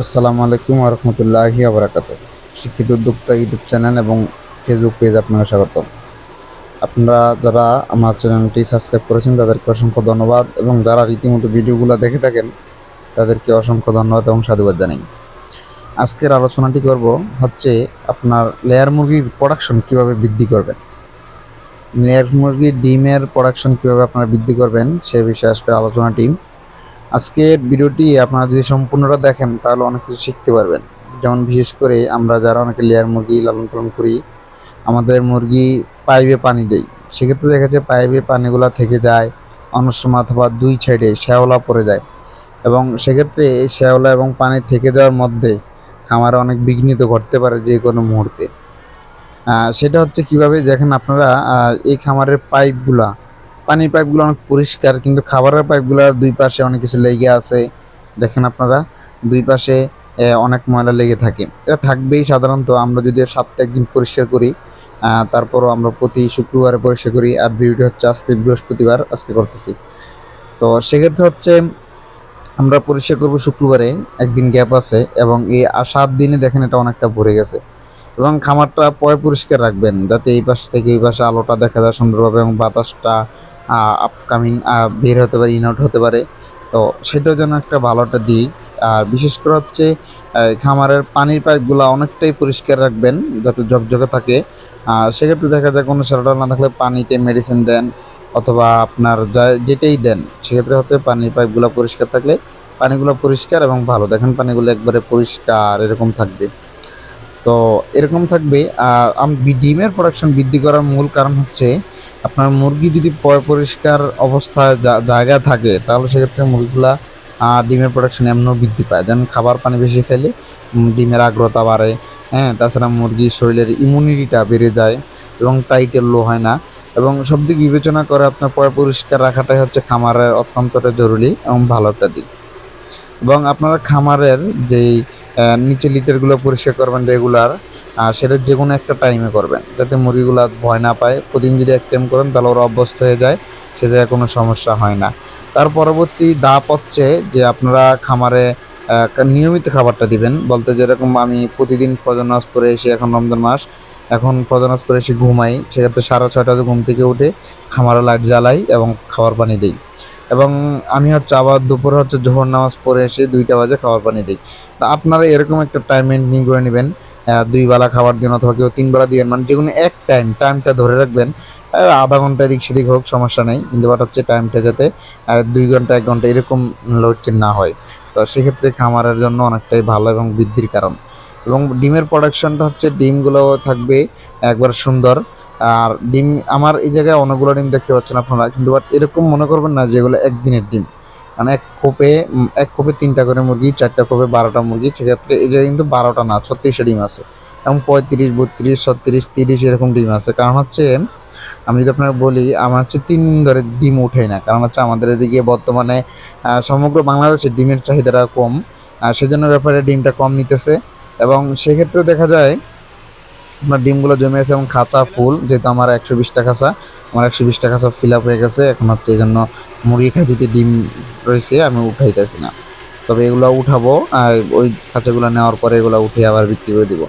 আসসালামু আলাইকুম রহমতুল্লাহি আবরাকাত শিক্ষিত উদ্যোক্তা ইউটিউব চ্যানেল এবং ফেসবুক পেজ আপনাকে স্বাগত আপনারা যারা আমার চ্যানেলটি সাবস্ক্রাইব করেছেন, তাদেরকে অসংখ্য ধন্যবাদ এবং যারা রীতিমতো ভিডিওগুলো দেখে থাকেন, তাদেরকে অসংখ্য ধন্যবাদ এবং সাধুবাদ জানাই। আজকের আলোচনাটি করব হচ্ছে আপনার লেয়ার মুরগির প্রোডাকশন কীভাবে বৃদ্ধি করবেন। লেয়ার মুরগির ডিমের প্রোডাকশন কীভাবে আপনারা বৃদ্ধি করবেন, সে বিষয়ে আজকের আলোচনাটি। আজকের ভিডিওটি আপনারা যদি সম্পূর্ণটা দেখেন, তাহলে অনেক কিছু শিখতে পারবেন। যেমন বিশেষ করে আমরা যারা অনেকে লেয়ার মুরগি লালন পালন করি, আমাদের মুরগি পাইপে পানি দেই সেক্ষেত্রে দেখা যায় পাইপে পানিগুলো থেকে যায়, অনেক সময় অথবা দুই সাইডে শ্যাওলা পড়ে যায়। এবং সেক্ষেত্রে এই শ্যাওলা এবং পানি থেকে যাওয়ার মধ্যে খামার অনেক বিঘ্নিত ঘটতে পারে যে কোনো মুহূর্তে। সেটা হচ্ছে কীভাবে? দেখেন আপনারা এই খামারের পাইপগুলা পানির পাইপগুলো অনেক পরিষ্কার, কিন্তু খাবারের পাইপগুলোর দুই পাশে অনেক কিছু লেগে আছে। দেখেন আপনারা, দুই পাশে অনেক ময়লা লেগে থাকে। এটা থাকবেই সাধারণত, আমরা যদি সপ্তাহে একদিন পরিষ্কার করি তারপরও আমরা প্রতি শুক্রবারে পরিষ্কার করি, আর ভিডিওটি হচ্ছে আজকে বৃহস্পতিবার, আজকে করতেছি। তো সেক্ষেত্রে হচ্ছে, আমরা পরিষ্কার করব শুক্রবারে, একদিন গ্যাপ আছে, এবং এই সাত দিনে দেখেন এটা অনেকটা ভরে গেছে। এবং খামারটা পয় পরিষ্কার রাখবেন, যাতে এই পাশ থেকে এই পাশে আলোটা দেখা যায় সুন্দরভাবে, এবং বাতাসটা আপকামিং বের হতে পারে ইন আউট হতে পারে। তো সেটার জন্য একটা ভালো একটা দিক। আর বিশেষ করে হচ্ছে খামারের পানির পাইপগুলো অনেকটাই পরিষ্কার রাখবেন, যাতে ঝকঝকে থাকে। সেক্ষেত্রে দেখা যায়, কোনো সারাটা না থাকলে পানিতে মেডিসিন দেন, অথবা আপনার যা, যেটাই দেন, সেক্ষেত্রে হচ্ছে পানির পাইপগুলো পরিষ্কার থাকলে পানিগুলো পরিষ্কার এবং ভালো। দেখেন পানিগুলো একবারে পরিষ্কার, এরকম থাকবে। তো এরকম থাকবে। আর ডিমের প্রোডাকশন বৃদ্ধি করার মূল কারণ হচ্ছে আপনার মুরগি যদি পরিষ্কার অবস্থায় জায়গা থাকে, তাহলে সেক্ষেত্রে মুরগিগুলা ডিমের প্রোডাকশন এমনও বৃদ্ধি পায়। যেমন খাবার পানি বেশি খেলে ডিমের আগ্রতা বাড়ে হ্যাঁ তাছাড়া মুরগির শরীরের ইমিউনিটিটা বেড়ে যায় এবং টাইটেল লো হয় না। এবং সব দিক বিবেচনা করে আপনার পরিষ্কার রাখাটাই হচ্ছে খামারের অত্যন্তটা জরুরি এবং ভালো একটা দিক। এবং আপনারা খামারের যেই নিচে লিটারগুলো পরিষ্কার করবেন রেগুলার সেটা যে কোনো একটা টাইমে করবেন। যাতে মুরগিগুলো ভয় না পায়। প্রতিদিন যদি এক টাইম করেন, তাহলে ওরা অভ্যস্ত হয়ে যায়। সে জায়গায় কোনো সমস্যা হয় না। তার পরবর্তী দাপ হচ্ছে যে আপনারা খামারে নিয়মিত খাবারটা দিবেন। বলতে যেরকম আমি প্রতিদিন ফজর নামাজ পরে এসে এখন রমজান মাস, এখন ফজর নামাজ পরে এসে ঘুমাই। সেক্ষেত্রে সাড়ে ছয়টাতে ঘুম থেকে উঠে খামারে লাইট জ্বালাই এবং খাবার পানি দিই। এবং আমি হচ্ছে আবার দুপুরে হচ্ছে জোহর নামাজ পড়ে এসে দুইটা বাজে খাবার পানি দিই। তা আপনারা এরকম একটা টাইম মেনটেন করে নেবেন। দুই বেলা খাবার দিন অথবা কেউ তিন বেলা দিবেন। মানে যে কোনো এক টাইম টাইমটা ধরে রাখবেন। আধা ঘণ্টা এদিক সেদিক হোক, সমস্যা নেই। কিন্তু বাট হচ্ছে টাইমটা যাতে দুই ঘণ্টা, এক ঘণ্টা এরকম লোডচেন না হয়। তো সেক্ষেত্রে খামারের জন্য অনেকটাই ভালো এবং বৃদ্ধির কারণ। এবং ডিমের প্রোডাকশনটা হচ্ছে ডিমগুলো থাকবে একবার সুন্দর। আর ডিম, আমার এই জায়গায় অনেকগুলো ডিম দেখতে পাচ্ছেন আপনারা। কিন্তু বাট এরকম মনে করবেন না যেগুলো একদিনের ডিম। মানে এক খোপে এক খোপে তিনটা করে মুরগি, চারটা খোপে বারোটা মুরগি, সেক্ষেত্রে এই জায়গায় কিন্তু বারোটা না ছত্রিশটা ডিম আছে। এবং পঁয়ত্রিশ, বত্রিশ, ছত্রিশ, তিরিশ এরকম ডিম আছে। কারণ হচ্ছে, আমি যদি আপনাকে বলি, আমার হচ্ছে তিন ধরে ডিম উঠেই না। কারণ হচ্ছে আমাদের এদিকে বর্তমানে সমগ্র বাংলাদেশে ডিমের চাহিদাটা কম। আর সেজন্য ব্যাপারে ডিমটা কম নিতেছে। এবং সেক্ষেত্রে দেখা যায়, আপনার ডিমগুলো জমে আছে এবং খাঁচা ফুল, যেহেতু আমার একশো বিশটা খাঁচা আমার একশো বিশ টাকা খাঁচা ফিল আপ হয়ে গেছে। এখন হচ্ছে এই জন্য মুরগি খাঁচিতে ডিম রয়েছে, আমি উঠাইতেছি না। তবে এগুলো উঠাবো, আর ওই খাঁচাগুলো নেওয়ার পরে এগুলো উঠে আবার বিক্রি করে দিব।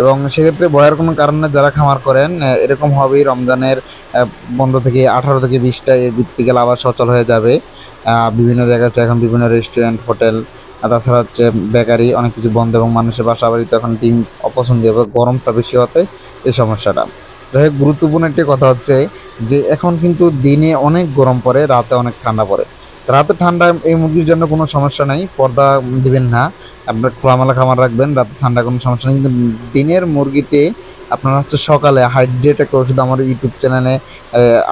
এবং সেক্ষেত্রে ভয়ের কোনো কারণ যারা খামার করেন এরকম হবেই রমজানের পনেরো থেকে আঠারো থেকে বিশটা এর বিকেল আবার সচল হয়ে যাবে। বিভিন্ন জায়গায় আছে, এখন বিভিন্ন রেস্টুরেন্ট হোটেল তাছাড়া হচ্ছে বেকারি অনেক কিছু বন্ধ এবং মানুষের বাসা বাড়িতে এখন ডিম অপছন্দ হবে গরমটা বেশি হতে এই সমস্যাটা। যাই হোক, গুরুত্বপূর্ণ একটি কথা হচ্ছে যে এখন কিন্তু দিনে অনেক গরম পড়ে, রাতে অনেক ঠান্ডা পড়ে। রাতে ঠান্ডা এই মুরগির জন্য কোনো সমস্যা নাই, পর্দা দিবেন না, আপনার খোলামেলা খাবার রাখবেন, রাতে ঠান্ডা কোনো সমস্যা নেই। কিন্তু দিনের মুরগিতে আপনার হচ্ছে সকালে হাইড্রেট একটা ওষুধ আমার ইউটিউব চ্যানেলে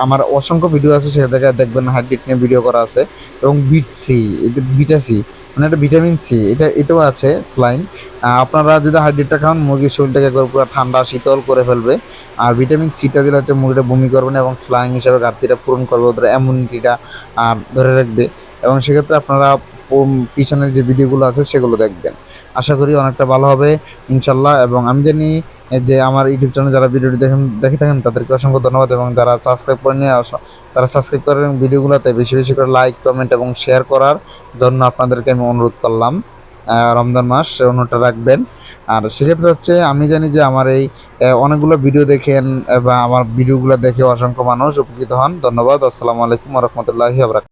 আমার অসংখ্য ভিডিও আছে, সেটা থেকে দেখবেন হাইড্রেট নিয়ে ভিডিও করা আছে। এবং বিট সি এটা বিটা সি মানে এটা ভিটামিন সি এটা, এটাও আছে স্লাইন আপনারা যদি হাইড্রেটটা খান, মুরগির শরীরটাকে একবার পুরো ঠান্ডা, শীতল করে ফেলবে। আর ভিটামিন সিটা দিলে হচ্ছে মুরগিটা বমি করবে না এবং স্লাইং হিসাবে ঘাটতিটা পূরণ করবে ওদের ইমিউনিটিটা আর ধরে রাখবে। এবং সেক্ষেত্রে আপনারা পিছনের যে ভিডিওগুলো আছে, সেগুলো দেখবেন। আশা করি অনেকটা ভালো হবে, ইনশাল্লাহ। এবং আমি জানি যে আমার ইউটিউব চ্যানেল যারা ভিডিওটি দেখেন দেখে থাকেন, তাদেরকে অসংখ্য ধন্যবাদ এবং যারা সাবস্ক্রাইব করে নিয়ে অস- তারা সাবস্ক্রাইব করেন ভিডিওগুলোতে বেশি বেশি করে লাইক কমেন্ট এবং শেয়ার করার জন্য আপনাদেরকে আমি অনুরোধ করলাম। রমজান মাস, সে অনুরোধটা রাখবেন। আর সেক্ষেত্রে হচ্ছে, আমি জানি যে আমার এই অনেকগুলো ভিডিও দেখেন, বা আমার ভিডিওগুলো দেখে অসংখ্য মানুষ উপকৃত হন। ধন্যবাদ, আসসালামু আলাইকুম রহমতুল্লাহি আবরাক